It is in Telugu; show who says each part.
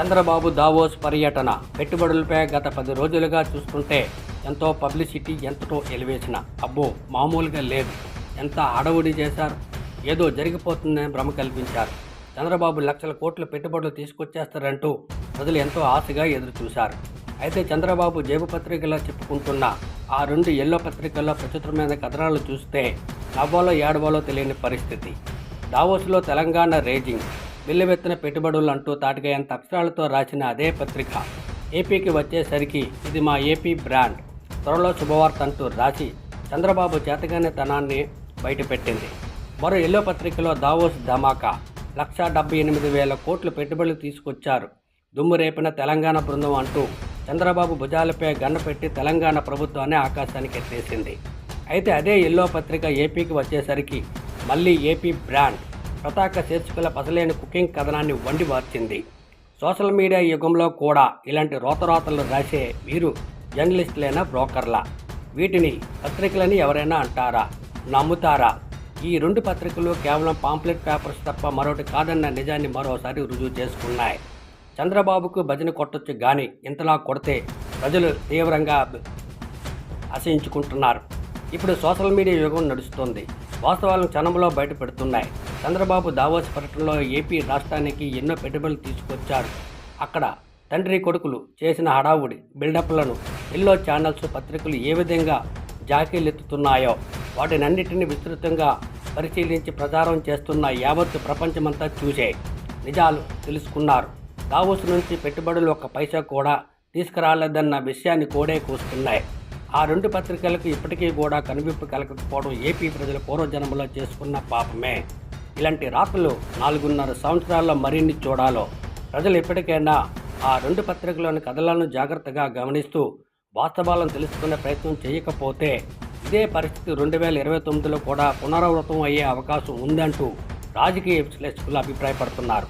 Speaker 1: చంద్రబాబు దావోస్ పర్యటన. పెట్టుబడులపై గత పది రోజులుగా చూస్తుంటే ఎంతో పబ్లిసిటీ ఎంతటో ఎలివేసిన అబ్బో మామూలుగా లేదు. ఎంత అడవుడి చేశారు? ఏదో జరిగిపోతుందని భ్రమ కల్పించారు. చంద్రబాబు లక్షల కోట్ల పెట్టుబడులు తీసుకొచ్చేస్తారంటూ ప్రజలు ఎంతో ఆశగా ఎదురుచూశారు. అయితే చంద్రబాబు జేబు పత్రికలో చెప్పుకుంటున్న ఆ రెండు ఎల్లో పత్రికల్లో ప్రచురమైన కథనాలు చూస్తే నవ్వాలో ఏడవాలో తెలియని పరిస్థితి. దావోస్లో తెలంగాణ రేజింగ్. బిల్లెవెత్తిన పెట్టుబడులు అంటూ తాటికయంత అక్షరాలతో రాసిన అదే పత్రిక. ఏపీకి వచ్చేసరికి ఇది మా ఏపీ బ్రాండ్. త్వరలో శుభవార్త అంటూ రాసి చంద్రబాబు చేతగానే తనాన్ని బయటపెట్టింది. మరో ఎల్లో పత్రికలో దావోస్ ధమాకా లక్షా డెబ్బై ఎనిమిది వేల కోట్లు పెట్టుబడులు తీసుకొచ్చారు. దుమ్ము రేపిన తెలంగాణ బృందం అంటూ చంద్రబాబు భుజాలపై గన్న పెట్టి తెలంగాణ ప్రభుత్వాన్ని ఆకాశానికి ఎత్తేసింది. అయితే అదే ఎల్లో పత్రిక ఏపీకి వచ్చేసరికి మళ్ళీ ఏపీ బ్రాండ్. పతాక శీర్షికల పసలేని కుకింగ్ కథనాన్ని వండి మార్చింది. సోషల్ మీడియా యుగంలో కూడా ఇలాంటి రోతరోతలు రాసే వీరు జర్నలిస్టులైన బ్రోకర్లా? వీటిని పత్రికలని ఎవరైనా అంటారా? నమ్ముతారా? ఈ రెండు పత్రికలు కేవలం పాంప్లెట్ పేపర్స్ తప్ప మరొకటి కాదన్న నిజాన్ని మరోసారి రుజువు చేసుకున్నాయి. చంద్రబాబుకు భజన కొట్టొచ్చు కానీ ఇంతలా కొడితే ప్రజలు తీవ్రంగా అసహించుకుంటున్నారు. ఇప్పుడు సోషల్ మీడియా యుగం నడుస్తుంది. వాస్తవాలను క్షణంలో బయటపెడుతున్నాయి. చంద్రబాబు దావోస్ పర్యటనలో ఏపీ రాష్ట్రానికి ఎన్నో పెట్టుబడులు తీసుకొచ్చారు అక్కడ తండ్రి కొడుకులు చేసిన హడావుడి బిల్డప్లను ఎల్లో ఛానల్స్ పత్రికలు ఏ విధంగా జాకీలెత్తుతున్నాయో వాటినన్నిటిని విస్తృతంగా పరిశీలించి ప్రచారం చేస్తున్న యావత్ ప్రపంచమంతా చూసే నిజాలు తెలుసుకున్నారు. దావోస్ నుంచి పెట్టుబడులు ఒక పైసా కూడా తీసుకురాలేదన్న విషయాన్ని కోడే కూస్తున్నాయి. ఆ రెండు పత్రికలకు ఇప్పటికీ కూడా కనువిప్పు కలగకపోవడం ఏపీ ప్రజల పూర్వజన్మలో చేసుకున్న పాపమే. ఇలాంటి రాతలు నాలుగున్నర సంవత్సరాల్లో మరిన్ని చూడాలో. ప్రజలు ఎప్పటికైనా ఆ రెండు పత్రికలోని కథలను జాగ్రత్తగా గమనిస్తూ వాస్తవాలను తెలుసుకునే ప్రయత్నం చేయకపోతే ఇదే పరిస్థితి రెండు వేల ఇరవై తొమ్మిదిలో కూడా పునరావృతం అయ్యే అవకాశం ఉందంటూ రాజకీయ విశ్లేషకులు అభిప్రాయపడుతున్నారు.